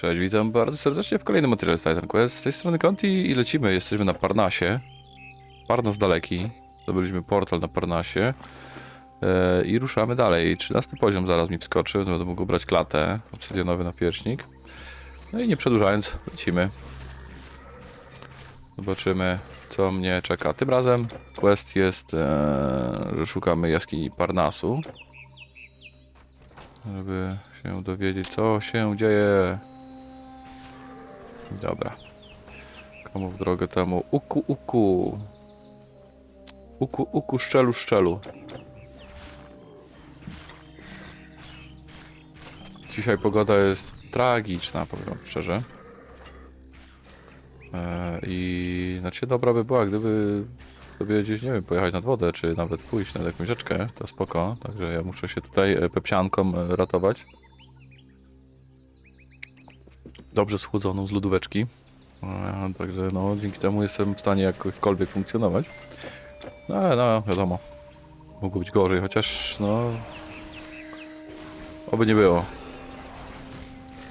Cześć, witam bardzo serdecznie w kolejnym materiale z Titan Quest. Z tej strony Conti i lecimy. Jesteśmy na Parnasie. Parnas daleki. Zdobyliśmy portal na Parnasie. E, I ruszamy dalej. 13 poziom zaraz mi wskoczy, będę mógł brać klatę. Obsydianowy napierśnik. No i nie przedłużając, lecimy. Zobaczymy, co mnie czeka. Tym razem quest jest, że szukamy jaskini Parnasu. Żeby się dowiedzieć, co się dzieje. Dobra. Komu w drogę temu? Uku, uku. Uku, uku, szczelu, szczelu. Dzisiaj pogoda jest tragiczna, powiem szczerze. E, I znaczy dobra by była, gdyby sobie gdzieś, nie wiem, pojechać nad wodę, czy nawet pójść na jakąś rzeczkę, to spoko. Także ja muszę się tutaj e, pepsianką e, ratować. Dobrze schłodzoną z lodóweczki. E, Także no, dzięki temu jestem w stanie jakkolwiek funkcjonować. No ale no, wiadomo. Mogło być gorzej, chociaż no... Oby nie było.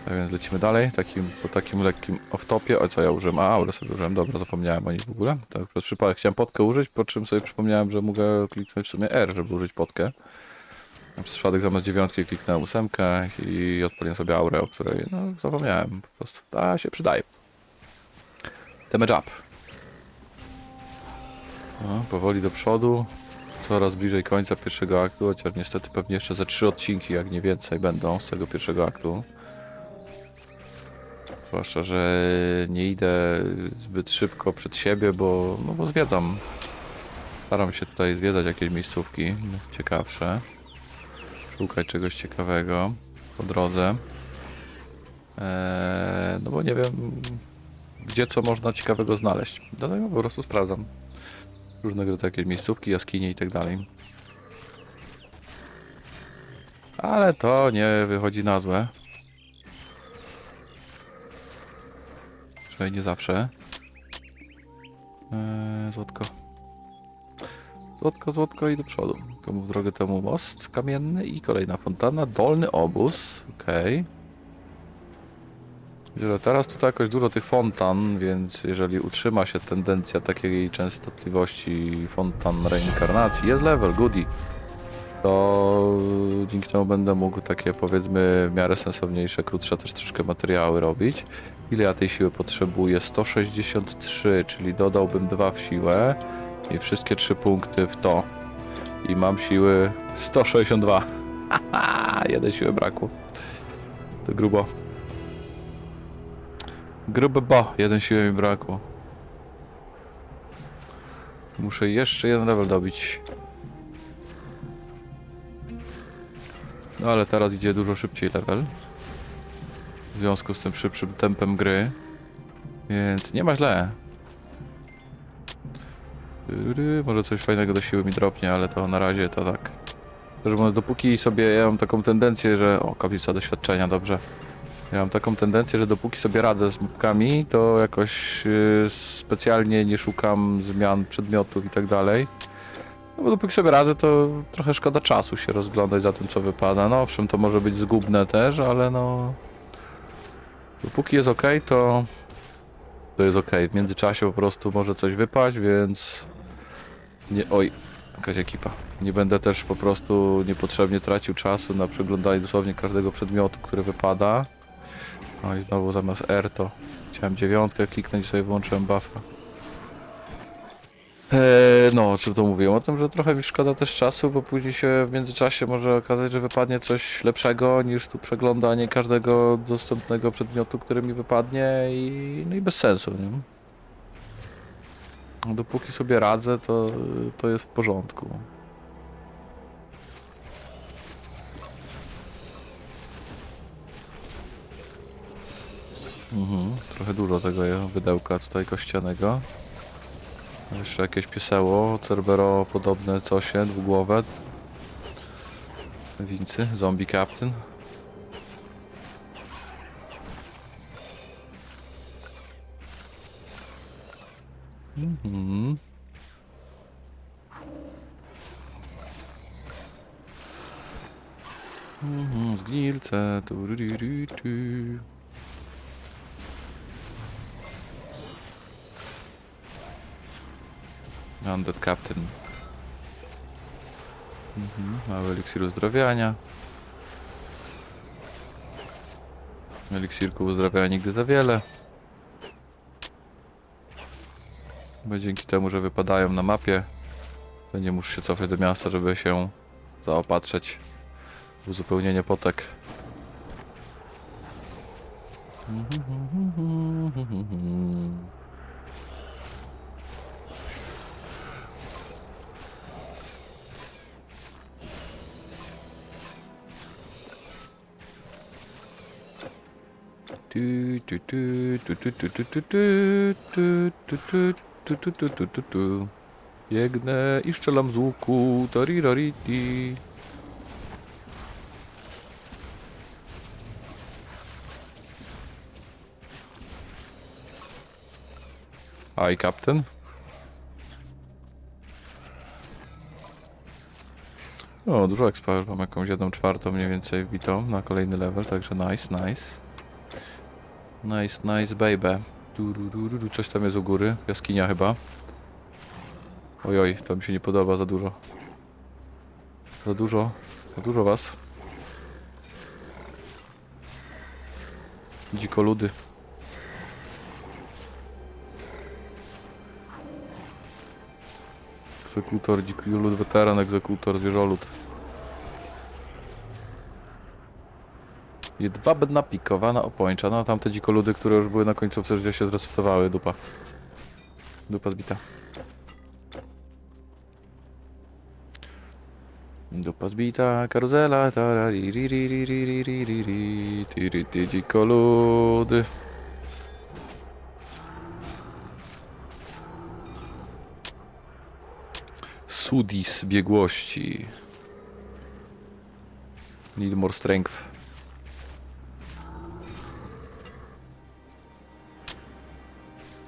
Tak więc lecimy dalej, takim, po takim lekkim off-topie. O co ja użyłem? A, aurę sobie użyłem, dobra, zapomniałem o nich w ogóle. Tak, przez przypadek chciałem potkę użyć, po czym sobie przypomniałem, że mogę kliknąć w sumie R, żeby użyć potkę. Przez przypadek zamiast dziewiątki kliknąłem ósemkę i odpaliłem sobie aurę, o której no, zapomniałem po prostu. Ta się przydaje. Damage up. No, powoli do przodu. Coraz bliżej końca pierwszego aktu, chociaż niestety pewnie jeszcze ze trzy odcinki, jak nie więcej, będą z tego pierwszego aktu. Zwłaszcza, że nie idę zbyt szybko przed siebie, bo, no bo zwiedzam. Staram się tutaj zwiedzać jakieś miejscówki ciekawsze. Szukać czegoś ciekawego po drodze. Eee, no bo nie wiem, gdzie co można ciekawego znaleźć. Dlatego po prostu sprawdzam. Różnego jakieś miejscówki, jaskinie i tak dalej. Ale to nie wychodzi na złe. Przynajmniej nie zawsze. Eee, złotko. Złotko, złotko i do przodu. Komu w drogę temu most kamienny i kolejna fontana. Dolny obóz. Okej. Okay. Teraz tutaj jakoś dużo tych fontan, więc jeżeli utrzyma się tendencja takiej częstotliwości fontan reinkarnacji, jest level, goody, to dzięki temu będę mógł takie powiedzmy w miarę sensowniejsze, krótsze też troszkę materiały robić. Ile ja tej siły potrzebuję? 163, czyli dodałbym dwa w siłę i wszystkie trzy punkty w to. I mam siły 162. Haha, jeden siły brakło. To grubo. Grubo bo, jeden siły mi brakło. Muszę jeszcze jeden level dobić. No ale teraz idzie dużo szybciej level. W związku z tym szybszym tempem gry. Więc nie ma źle. Może coś fajnego do siły mi dropnie, ale to na razie to tak. Mówiąc, dopóki sobie ja mam taką tendencję, że. O, kaplica doświadczenia, dobrze. Ja mam taką tendencję, że dopóki sobie radzę z mobkami, to jakoś yy, specjalnie nie szukam zmian przedmiotów i tak dalej. No bo dopóki sobie radzę, to trochę szkoda czasu się rozglądać za tym, co wypada. No owszem, to może być zgubne też, ale no... Dopóki jest ok, to... To jest ok. W międzyczasie po prostu może coś wypaść, więc... Nie... Oj, jakaś ekipa. Nie będę też po prostu niepotrzebnie tracił czasu na przeglądanie dosłownie każdego przedmiotu, który wypada. No i znowu zamiast R to chciałem dziewiątkę kliknąć i sobie włączyłem buffa. Eee, no, o czym to mówiłem? O tym, że trochę mi szkoda też czasu, bo później się w międzyczasie może okazać, że wypadnie coś lepszego niż tu przeglądanie każdego dostępnego przedmiotu, który mi wypadnie i, no i bez sensu, nie? No, Dopóki sobie radzę, to, to jest w porządku. Mhm, trochę dużo tego wydełka tutaj kościanego. Jeszcze jakieś pieseło, Cerbero podobne cosie, dwugłowe. Wincy, zombie captain. Mhm. Mhm, zgnilce. Du, du, du, du, du. Undead Captain. Mhm, mały eliksir uzdrawiania. Eliksirku uzdrawia nigdy za wiele. Bo dzięki temu, że wypadają na mapie, to nie musisz się cofać do miasta, żeby się zaopatrzeć w uzupełnienie potek. Tu, tu, tu, tu, tu, tu, tu, tu, tu, tu, tu, tu, tu, tu, tu, tu. Biegnę i strzelam z łuku. Tarirariti. Aj, kapten. O, dużo expa, mam jakąś jedną czwartą mniej więcej wbitą na kolejny level, także nice, nice. Nice, nice baby. Turururu, Coś tam jest u góry, jaskinia chyba. Ojoj, to mi się nie podoba za dużo. Za dużo, za dużo was. Dzikoludy. Egzekutor, dzikolud, weteran, egzekutor, zwierzolud. Jedwabna pikowana opończa. No tamte dzikoludy, które już były na końcówce, że się zresetowały, dupa. Dupa zbita. Dupa zbita, karuzela, tarariririririririri, tyry, ty dzikoludy. Sudis biegłości. Need more strength.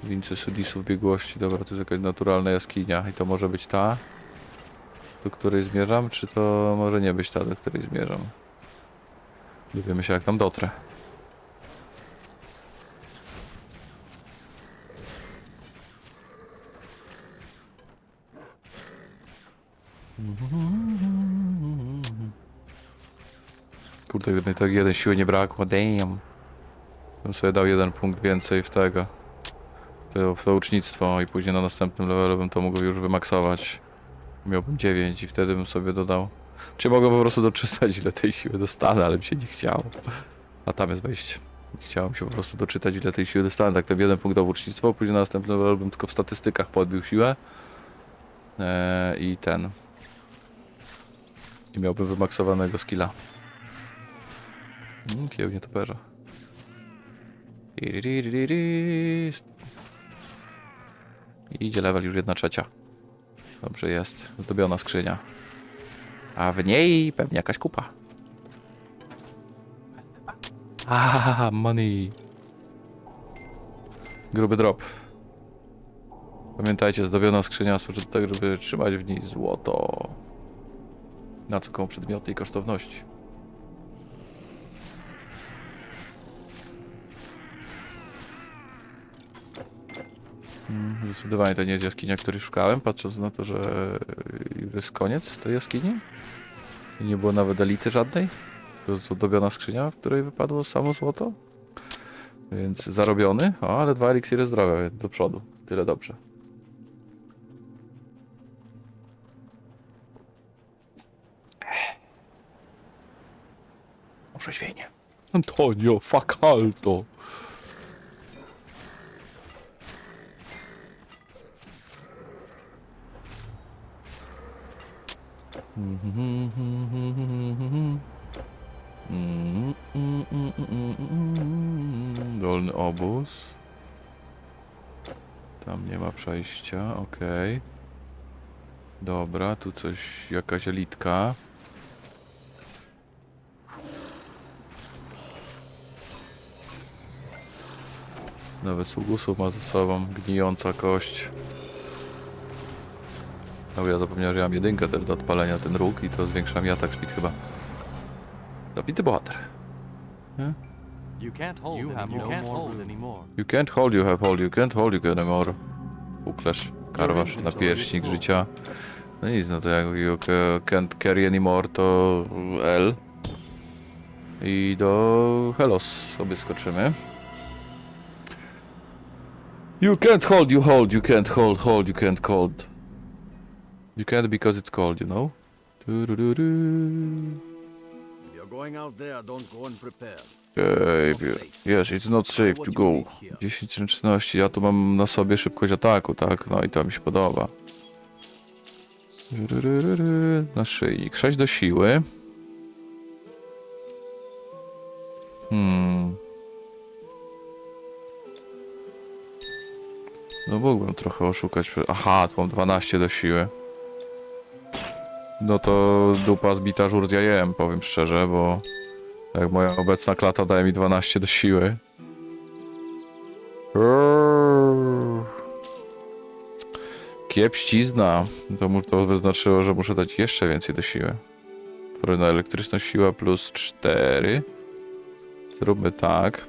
Wince Sudisów biegłości. Dobra, to jest jakaś naturalna jaskinia. I to może być ta, do której zmierzam, czy to może nie być ta, do której zmierzam? Dowiemy się jak tam dotrę. Kurde, gdyby tak jeden siły nie brakło, damn. Bym sobie dał jeden punkt więcej w tego. To, w to ucznictwo i później na następnym levelu bym to mógł już wymaksować. Miałbym 9 i wtedy bym sobie dodał. Czy mogę po prostu doczytać ile tej siły dostanę, ale mi się nie chciało. A tam jest wejście. Chciałem się po prostu doczytać ile tej siły dostanę. Tak, ten jeden punkt do ucznictwo, później na następnym levelu bym tylko w statystykach podbił siłę. Eee, I ten. I miałbym wymaksowanego skilla. Mm, Kiełnie toperza. Tiririririri. Idzie level już jedna trzecia. Dobrze jest. Zdobiona skrzynia. A w niej pewnie jakaś kupa. Ah, money. Gruby drop. Pamiętajcie, zdobiona skrzynia służy do tego, żeby trzymać w niej złoto. Na co komu przedmioty i kosztowności. Mm, Zdecydowanie to nie jest jaskinia, której szukałem, patrząc na to, że już jest koniec tej jaskini. I nie było nawet elity żadnej. To jest zdobiona skrzynia, w której wypadło samo złoto. Więc zarobiony. O, ale dwa eliksiry zdrowia, więc do przodu. Tyle dobrze. Orzeźwienie. Antonio Facalto. Dolny obóz. Tam nie ma przejścia, okej. Dobra, tu coś, jakaś elitka. Nowe sługusów ma ze sobą, gnijąca kość. No ja zapomniałem, że ja mam jedynkę też do odpalenia ten róg i to zwiększa mi atak speed chyba. Zabity bohater. Nie? You can't hold. You have you no can't hold anymore. You can't hold, you have hold, you can't hold, you anymore. Buklerz. karwasz na pierśnik życia. No nic, no to jak mówił "Ca- can't carry anymore, to L. I do Helos sobie skoczymy. You can't hold, you hold, you can't hold, hold, you can't hold. You can't because it's cold, you know? If you're going out there, don't go unprepared. Okay, yes, it's not safe to go. 10 ręczności, ja tu mam na sobie szybkość ataku, tak? No i to mi się podoba. Ryryryry, Naszyjnik. 6 do siły. Hmm. No mógłbym trochę oszukać. Aha, tu mam 12 do siły. No to dupa zbita żur z jajem, powiem szczerze, bo... Jak moja obecna klata daje mi 12 do siły. Kiepścizna. To, to by znaczyło, że muszę dać jeszcze więcej do siły. Kolejna elektryczna siła plus 4. Zróbmy tak.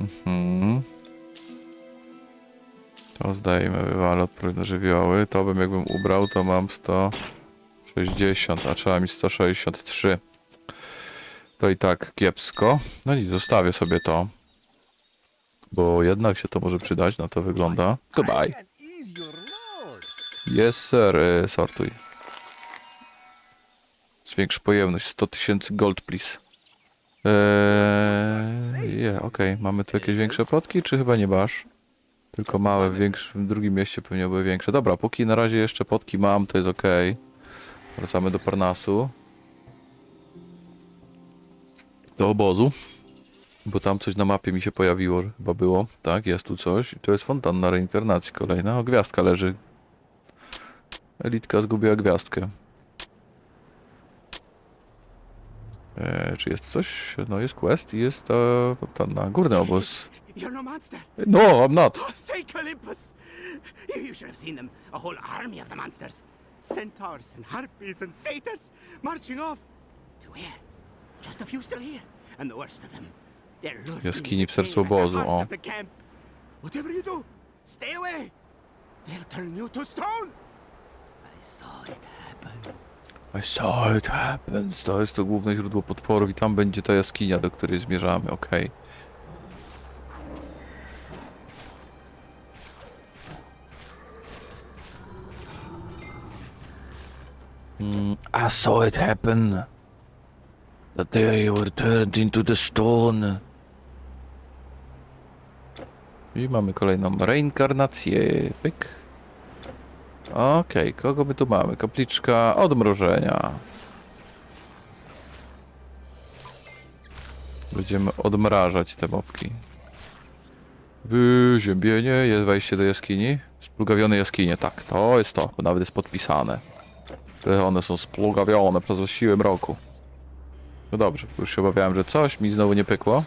Mhm. To zdajemy odpowiedź na żywioły. To bym jakbym ubrał, to mam 160, a trzeba mi 163. To i tak kiepsko. No i zostawię sobie to. Bo jednak się to może przydać, na to wygląda. Goodbye. Yes, sir. Sortuj. Zwiększ pojemność. 100 tysięcy gold, please. Eee, yeah, okej. Mamy tu jakieś większe potki, czy chyba nie masz? Tylko małe, w, w drugim mieście pewnie były większe. Dobra, póki na razie jeszcze potki mam, to jest okej. Wracamy do Parnasu. Do obozu. Bo tam coś na mapie mi się pojawiło, chyba było. Tak, jest tu coś. I to jest fontanna reinkarnacji kolejna. O, gwiazdka leży. Elitka zgubiła gwiazdkę. E, czy jest coś? No jest quest i jest e, fontanna. Górny obóz. You're no monster. No, I'm not. Oh, fake Olympus. You, you should have seen them. A whole army of the monsters. Centaurs and harpies and satyrs marching off. To where? Just a few still here. And the worst of them. They're Jaskini w the sercu obozu, o. Whatever you do, stay away. They'll turn you to stone. I saw it happen. I saw it happens. To jest to główne źródło potworów i tam będzie ta jaskinia, do której zmierzamy, okej. Mm, I saw it happen. That they were turned into the stone. I mamy kolejną reinkarnację. Pyk. Okej, kogo my tu mamy? Kapliczka odmrożenia. Będziemy odmrażać te mopki. Wyziębienie, jest wejście do jaskini. Splugawione jaskinie, tak, to jest to, bo nawet jest podpisane. Że one są splugawione przez siłę mroku. No dobrze, już się obawiałem, że coś mi znowu nie pykło.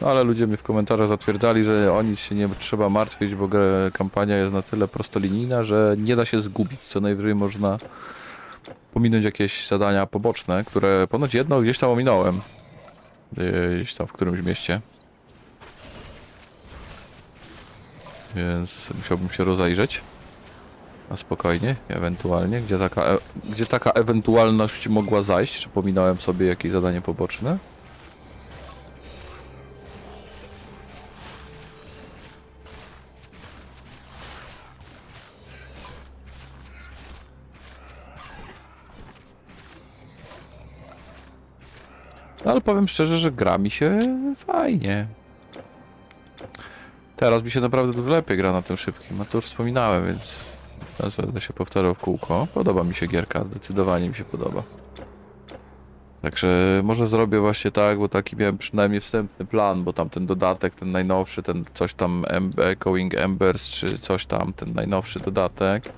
No ale ludzie mi w komentarzach zatwierdzali, że o nic się nie trzeba martwić, bo kampania jest na tyle prostolinijna, że nie da się zgubić. Co najwyżej można pominąć jakieś zadania poboczne, które ponoć jedno gdzieś tam ominąłem. Gdzieś tam w którymś mieście. Więc musiałbym się rozejrzeć. A spokojnie, ewentualnie, gdzie taka, e gdzie taka ewentualność mogła zajść, że pominąłem sobie jakieś zadanie poboczne. No ale powiem szczerze, że gra mi się fajnie. Teraz mi się naprawdę dużo lepiej gra na tym szybkim, a to już wspominałem, więc teraz będę się powtarzał w kółko. Podoba mi się gierka, zdecydowanie mi się podoba. Także może zrobię właśnie tak, bo taki miałem przynajmniej wstępny plan, bo tam ten dodatek, ten najnowszy, ten coś tam Echoing Embers, czy coś tam, ten najnowszy dodatek.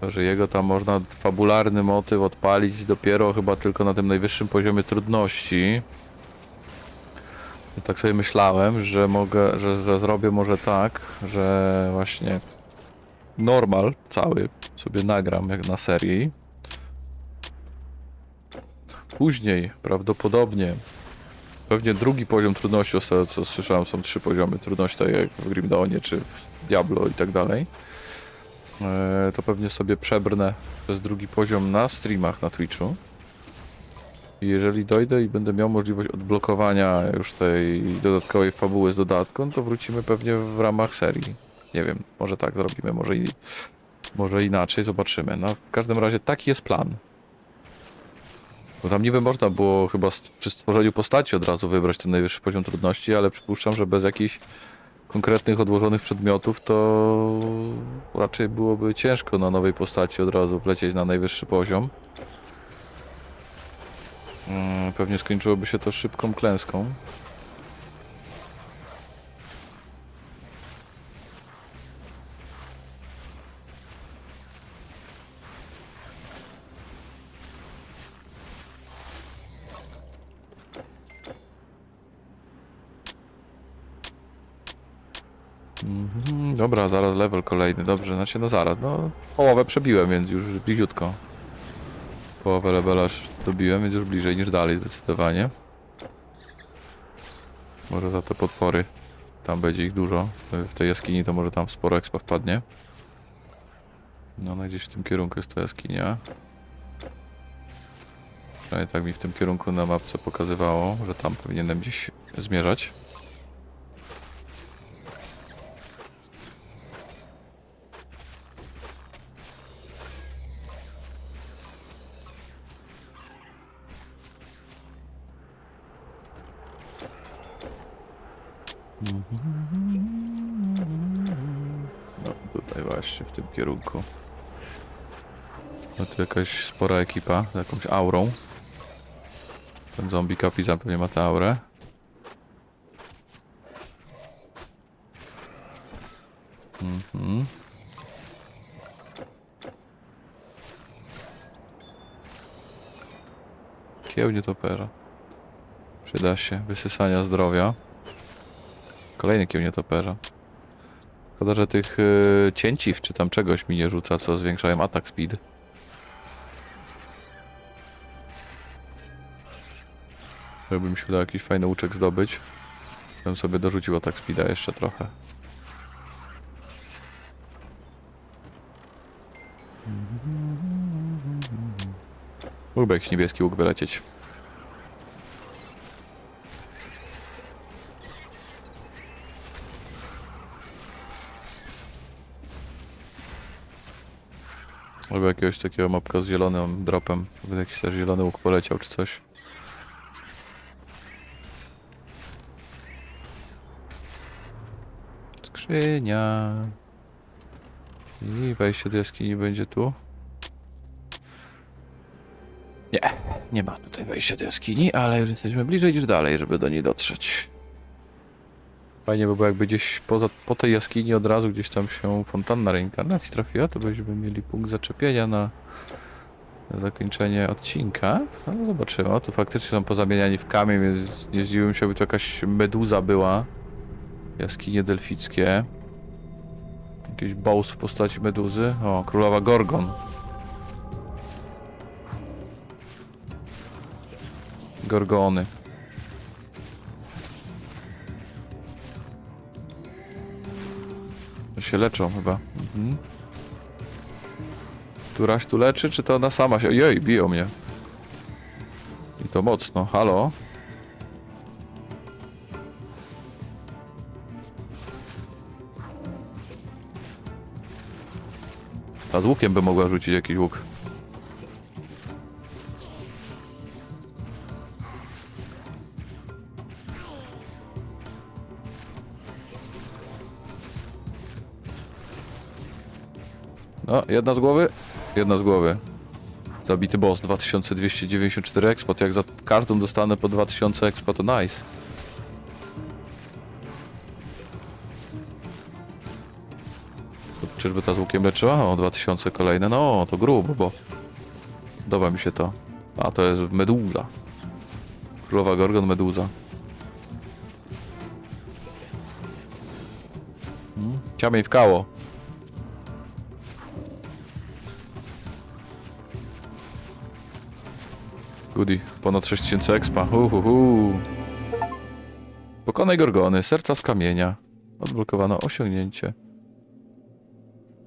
To, że jego tam można fabularny motyw odpalić dopiero chyba tylko na tym najwyższym poziomie trudności. I tak sobie myślałem, że mogę, że, że zrobię może tak, że właśnie normal cały sobie nagram jak na serii. Później prawdopodobnie pewnie drugi poziom trudności, tego co słyszałem, są trzy poziomy trudności, tak jak w Grim Dawnie czy w Diablo i tak dalej. E, to pewnie sobie przebrnę przez drugi poziom na streamach na Twitchu. I jeżeli dojdę i będę miał możliwość odblokowania już tej dodatkowej fabuły z dodatką, to wrócimy pewnie w ramach serii. Nie wiem, może tak zrobimy, może i może inaczej, zobaczymy. No, w każdym razie taki jest plan. Bo tam niby można było chyba przy stworzeniu postaci od razu wybrać ten najwyższy poziom trudności, ale przypuszczam, że bez jakichś konkretnych odłożonych przedmiotów to raczej byłoby ciężko na nowej postaci od razu wlecieć na najwyższy poziom. Mm, Pewnie skończyłoby się to szybką klęską. Mhm, Dobra, zaraz level kolejny, dobrze, znaczy no zaraz, no połowę przebiłem, więc już bliziutko. Połowę levela już dobiłem, więc już bliżej niż dalej zdecydowanie. Może za te potwory, tam będzie ich dużo, w tej jaskini to może tam sporo expa wpadnie. No, no gdzieś w tym kierunku jest ta jaskinia. Przynajmniej tak mi w tym kierunku na mapce pokazywało, że tam powinienem gdzieś zmierzać. Właśnie, w tym kierunku. No tu jakaś spora ekipa, z jakąś aurą. Ten zombie kapitan pewnie ma tę aurę. Mhm. Kiełnie topera. Przyda się. Wysysania zdrowia. Kolejny kiełnie topera. Szkoda, że tych y, cięciw czy tam czegoś mi nie rzuca, co zwiększają atak speed. Jakby mi się udało jakiś fajny łuczek zdobyć, bym sobie dorzucił atak speeda jeszcze trochę. Mógłby jakiś niebieski łuk wylecieć. Albo jakiegoś takiego mapka z zielonym dropem. Żeby jakiś też zielony łuk poleciał czy coś. Skrzynia. I wejście do jaskini będzie tu. Nie, nie ma tutaj wejścia do jaskini, ale już jesteśmy bliżej niż dalej, żeby do niej dotrzeć. Fajnie by było jakby gdzieś poza, po tej jaskini od razu gdzieś tam się fontanna reinkarnacji trafiła, to byśmy mieli punkt zaczepienia na, zakończenie odcinka. No zobaczymy. O, tu faktycznie są pozamieniani w kamień, więc nie zdziwiłem się, by to jakaś meduza była. Jaskinie delfickie. Jakiś boss w postaci meduzy. O, królowa Gorgon. Gorgony. Się leczą chyba. Mhm. Któraś tu leczy, czy to ona sama się... Jej, biją mnie. I to mocno. Halo? A z łukiem by mogła rzucić jakiś łuk. No, jedna z głowy, jedna z głowy. Zabity boss, 2294 ekspot. Jak za każdą dostanę po 2000 ekspot, to nice. Czyżby ta z łukiem leczyła? O, 2000 kolejne. No, to grubo, bo... Podoba mi się to. A, to jest meduza. Królowa Gorgon Meduza. Hmm? Ciamień w kało. Goody, ponad 6000 expa. Uhuhu. Pokonaj Gorgony, serca z kamienia. Odblokowano osiągnięcie.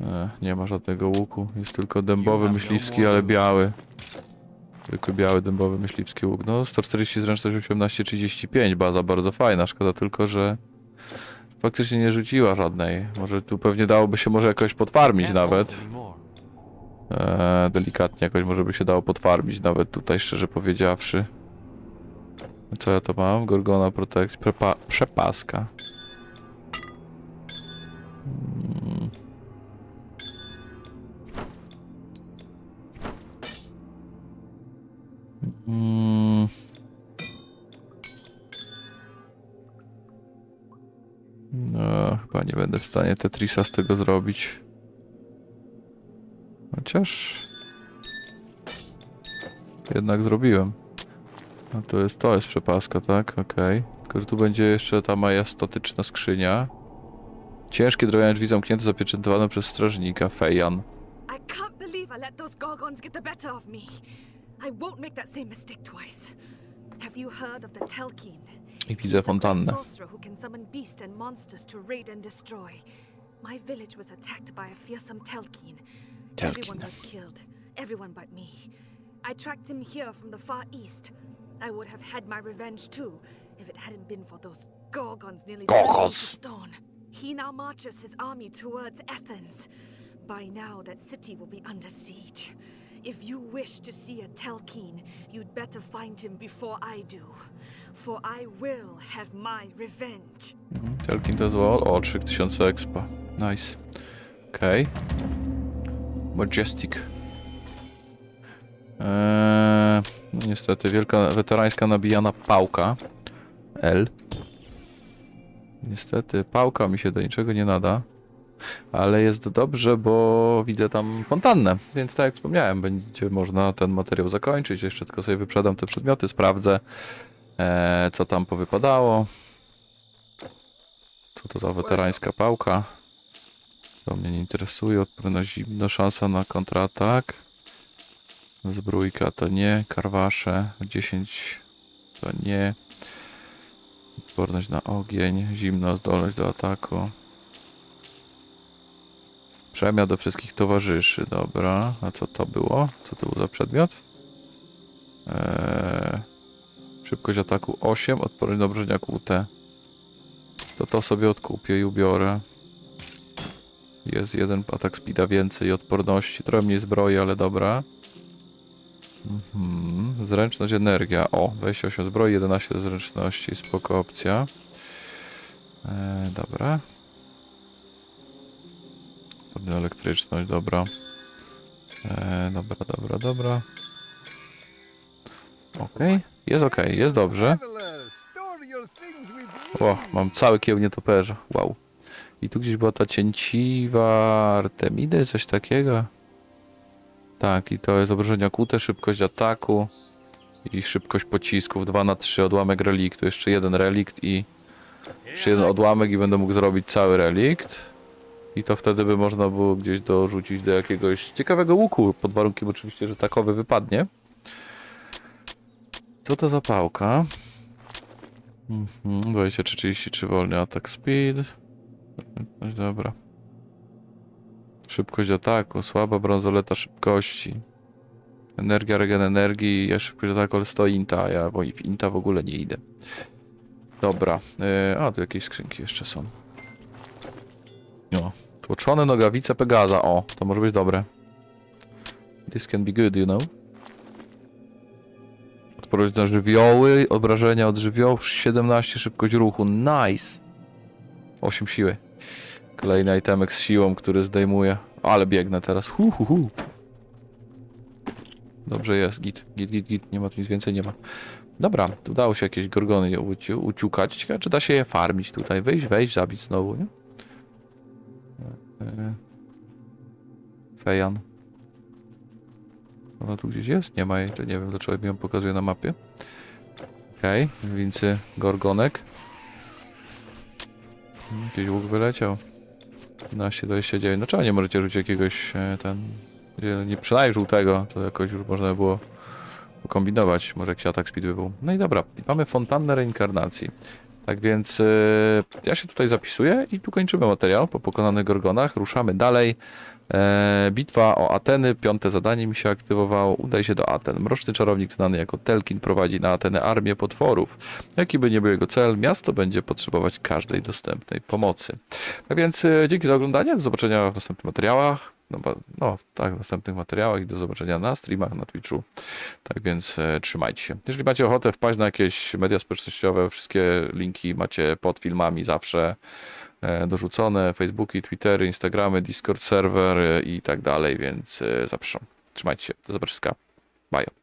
E, nie ma żadnego łuku, jest tylko dębowy myśliwski, ale biały. Tylko biały dębowy myśliwski łuk. No 140 zręczność 18, 35, baza bardzo fajna, szkoda tylko, że faktycznie nie rzuciła żadnej. Może tu pewnie dałoby się może jakoś podfarmić nawet. Eee, delikatnie jakoś może by się dało podfarmić nawet tutaj, szczerze powiedziawszy. Co ja to mam? Gorgona Protect, prepa przepaska. Mm. Mm. No, chyba nie będę w stanie Tetrisa z tego zrobić. Chociaż... Jednak zrobiłem. A to jest, to jest przepaska, tak? Okej. Tylko, że tu będzie jeszcze ta majestatyczna skrzynia. Ciężkie drewniane drzwi zamknięte, zapieczętowane przez strażnika, Fejan. I can't believe I let those Gorgons get the better of me. I won't make that same mistake twice. Have you heard of the Telkin? I widzę fontannę. sorcerer who can summon beasts and monsters to raid and destroy. My village was attacked by a fearsome Telkin. Telkin. Everyone was killed. Everyone but me. I tracked him here from the far east. I would have had my revenge too, if it hadn't been for those Gorgons nearly turning me to Gorgons. stone. He now marches his army towards Athens. By now, that city will be under siege. If you wish to see a Telkin, you'd better find him before I do. For I will have my revenge. Telkin to zło. O, 3000 expa. Nice. Okej. Majestic. Eee, no niestety, wielka weterańska nabijana pałka. L. Niestety, pałka mi się do niczego nie nada. Ale jest dobrze, bo widzę tam fontannę, więc tak jak wspomniałem, będzie można ten materiał zakończyć. Jeszcze tylko sobie wyprzedam te przedmioty, sprawdzę, e, co tam powypadało. Co to za weterańska pałka? To mnie nie interesuje. Odporność zimno, szansa na kontratak. Zbrójka to nie. Karwasze 10 to nie. Odporność na ogień. Zimno, zdolność do ataku. Premia do wszystkich towarzyszy. Dobra. A co to było? Co to był za przedmiot? Eee, szybkość ataku 8, odporność do obrażenia kłute. To to sobie odkupię i ubiorę. Jest jeden atak speeda więcej odporności. Trochę mniej zbroi, ale dobra. Mhm. Zręczność, energia. O, 28 zbroi, 11 zręczności. Spoko opcja. E, dobra. Podnie elektryczność, dobra. E, dobra, dobra, dobra. Okej, jest okej, jest dobrze. O, mam cały kieł nietoperza. Wow. I tu gdzieś była ta cięciwa Artemidy, coś takiego. Tak, i to jest obrażenia kute, szybkość ataku i szybkość pocisków. 2 na 3 odłamek reliktu. Jeszcze jeden relikt i jeszcze jeden odłamek i będę mógł zrobić cały relikt. I to wtedy by można było gdzieś dorzucić do jakiegoś ciekawego łuku, pod warunkiem oczywiście, że takowy wypadnie. Co to za pałka? Mhm, 23-33 wolny atak speed. No i dobra. Szybkość ataku, słaba bransoleta szybkości. Energia, regen energii, ja szybkość ataku, ale 100 inta, ja bo w inta w ogóle nie idę. Dobra, yy, a tu jakieś skrzynki jeszcze są. No, tłoczone nogawice Pegaza, o, to może być dobre. This can be good, you know. Odporność na żywioły, obrażenia od żywiołów, 17 szybkość ruchu, nice! 8 siły. Kolejny itemek z siłą, który zdejmuje. Ale biegnę teraz. Hu, hu, hu. Dobrze jest, git, git, git, git. Nie ma tu nic więcej, nie ma. Dobra, tu udało się jakieś gorgony uciu, uciukać. Ciekawe, czy da się je farmić tutaj. Wejść, wejść, zabić znowu, nie? Fejan. Ona tu gdzieś jest? Nie ma jej, to nie wiem dlaczego mi ją pokazuje na mapie. Okej, okay, wincy gorgonek. Jakiś łuk wyleciał. 15, 29. No czemu nie możecie rzucić jakiegoś e, ten... nie- Nie przynajmniej żółtego, to jakoś już można było pokombinować. Może jakiś atak speed by był. No i dobra, i mamy fontannę reinkarnacji. Tak więc e, ja się tutaj zapisuję i tu kończymy materiał po pokonanych Gorgonach. Ruszamy dalej. E, bitwa o Ateny, piąte zadanie mi się aktywowało. Udaj się do Aten. Mroczny czarownik znany jako Telkin prowadzi na Ateny armię potworów. Jaki by nie był jego cel, miasto będzie potrzebować każdej dostępnej pomocy. Tak więc e, dzięki za oglądanie. Do zobaczenia w następnych materiałach. No, no tak, w następnych materiałach i do zobaczenia na streamach na Twitchu. Tak więc e, trzymajcie się. Jeżeli macie ochotę wpaść na jakieś media społecznościowe, wszystkie linki macie pod filmami zawsze e, dorzucone. Facebooki, Twittery, Instagramy, Discord serwer e, i tak dalej, więc e, zapraszam. Trzymajcie się. Do zobaczenia. Bye.